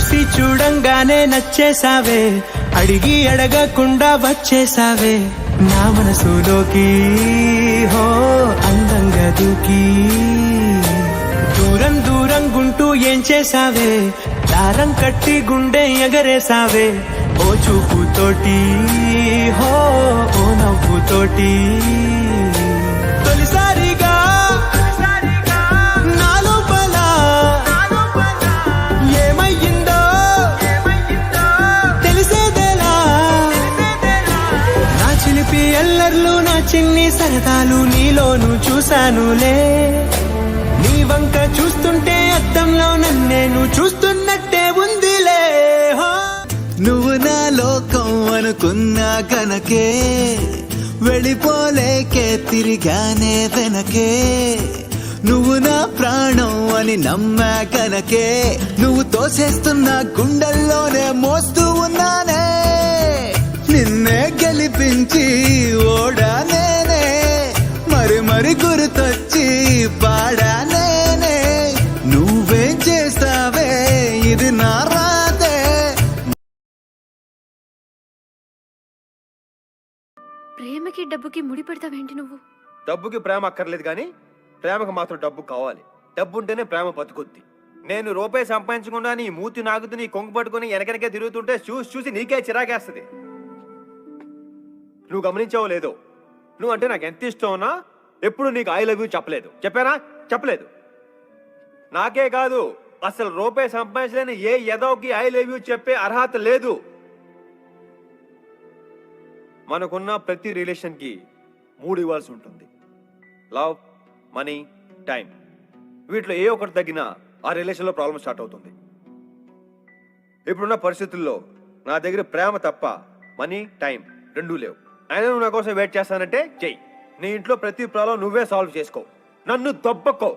చూసి చూడంగానే నచ్చేసావే అడిగి అడగకుండా వచ్చేసావే నా మనసులోకి హో అందంగా దూకి. దూరం దూరం గుంటూ ఏం చేసావే దారం కట్టి గుండె ఎగరేసావే ఓ చూపుతోటి హో ఓ నవ్వుతోటి. ఎల్లర్లు నా చిన్ని సరదాలు నీలోను చూశానులే. నీ వంక చూస్తుంటే అద్దంలో నన్నేను చూస్తున్నట్టే ఉందిలే. నువ్వు నా లోకం అనుకున్నా కనకే వెళ్ళిపోలేకే తిరిగానే వెనకే. నువ్వు నా ప్రాణం అని నమ్మా కనకే నువ్వు తోసేస్తున్న గుండెల్లోనే మోస్తూ ఓడా నేనే మరి మరి గుర్తొచ్చి పాడా నేనే నువ్వేం చేస్తావే ఇది నా రాతే. ప్రేమకి డబ్బుకి ముడి పెడతావేంటి నువ్వు? డబ్బుకి ప్రేమ అక్కర్లేదు కానీ ప్రేమకు మాత్రం డబ్బు కావాలి. డబ్బు ఉంటేనే ప్రేమ బతుకుద్ది. నేను రూపాయి సంపాదించకుండా నీ మూతి నాగుతూ నీ కొంగు పట్టుకుని వెనకనకే తిరుగుతుంటే చూసి చూసి నీకే చిరాకేస్తుంది. నువ్వు గమనించావో లేదో. నువ్వు అంటే నాకు ఎంత ఇష్టమన్నా ఎప్పుడు నీకు ఐ లవ్ యూ చెప్పలేదు. చెప్పానా? చెప్పలేదు. నాకే కాదు అసలు రూపాయి సంపాదించలేని ఏ యదోకి ఐ లవ్ యూ చెప్పే అర్హత లేదు. మనకున్న ప్రతి రిలేషన్కి మూడు ఇవ్వాల్సి ఉంటుంది. లవ్ మనీ టైం వీటిలో ఏ ఒకటి తగ్గినా ఆ రిలేషన్లో ప్రాబ్లం స్టార్ట్ అవుతుంది. ఇప్పుడున్న పరిస్థితుల్లో నా దగ్గర ప్రేమ తప్ప మనీ టైం రెండూ లేవు. అయినా నువ్వు నా కోసం వెయిట్ చేస్తానంటే చెయ్యి. నీ ఇంట్లో ప్రతి ప్రాబ్లం నువ్వే సాల్వ్ చేసుకో. నన్ను దొబ్బకో.